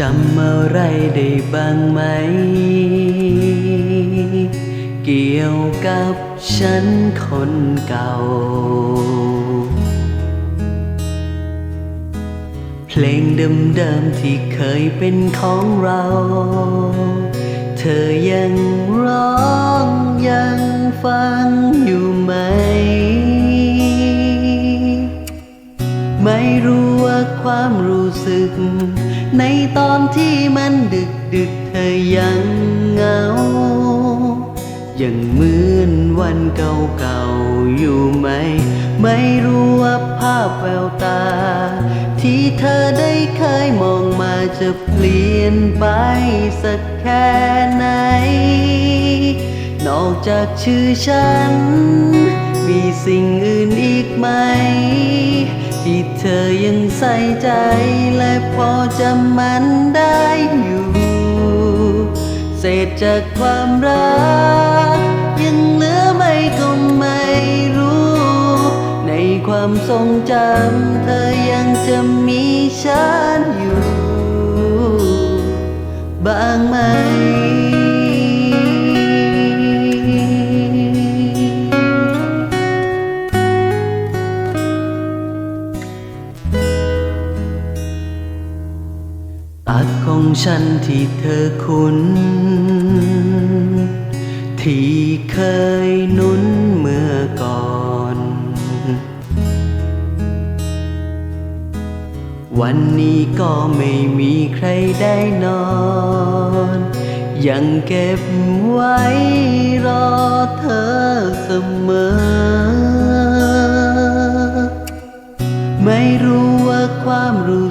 จำอะไรได้บ้างไหม เกี่ยวกับฉันคนเก่า เพลงเดิมๆที่เคยเป็นของเรา เธอยังร้องยังฟังอยู่ไหม ไม่รู้ว่าความรู้สึก ในตอนที่มันดึกดึกเธอยังเหงา ยังเหมือนวันเก่าๆอยู่ไหม ไม่รู้ว่าภาพแววตา ที่เธอได้เคยมองมาจะเปลี่ยนไปสักแค่ไหน นอกจากชื่อฉัน มีสิ่งอื่นอีกไหม ที่เธอยังใส่ใจและพอจำมันได้อยู่ เศษจากความรัก ยังเหลือไม่ก็ไม่รู้ ในความทรงจำเธอยังจะมีฉันอยู่ บ้างไหม ของฉันที่เธอคุ้น ที่เคยนุนเมื่อก่อน วันนี้ก็ไม่มีใครได้นอน ยังเก็บไว้รอเธอเสมอ ไม่รู้ว่าความรู้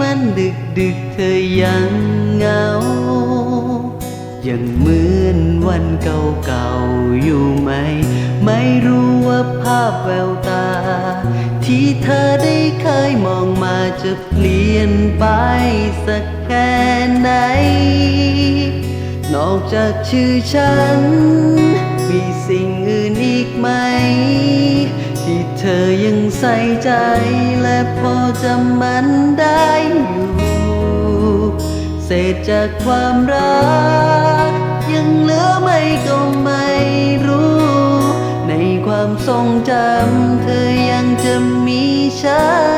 มันดึกดึกเธอยังเหงา ยังเหมือนวันเก่าๆอยู่ไหม ไม่รู้ว่าภาพแววตา ที่เธอได้เคยมองมาจะเปลี่ยนไปสักแค่ไหน นอกจากชื่อฉัน มีสิ่งอื่นอีกไหมที่เธอยังใส่ใจและพอจำมัน เศษจากความรัก ยังเหลือไม่ก็ไม่รู้ ในความทรงจำเธอยังจะมีฉัน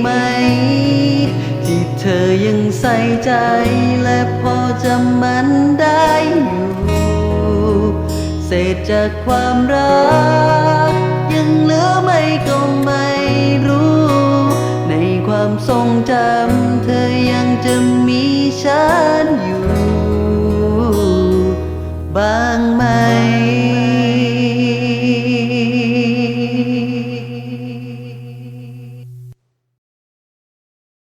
ไหม ที่เธอยังใส่ใจและพอจำมันได้อยู่ เศษจากความรัก ยังเหลือไม่ก็ไม่รู้ ในความทรงจำเธอยังจะมีฉันอยู่ บ้างไหม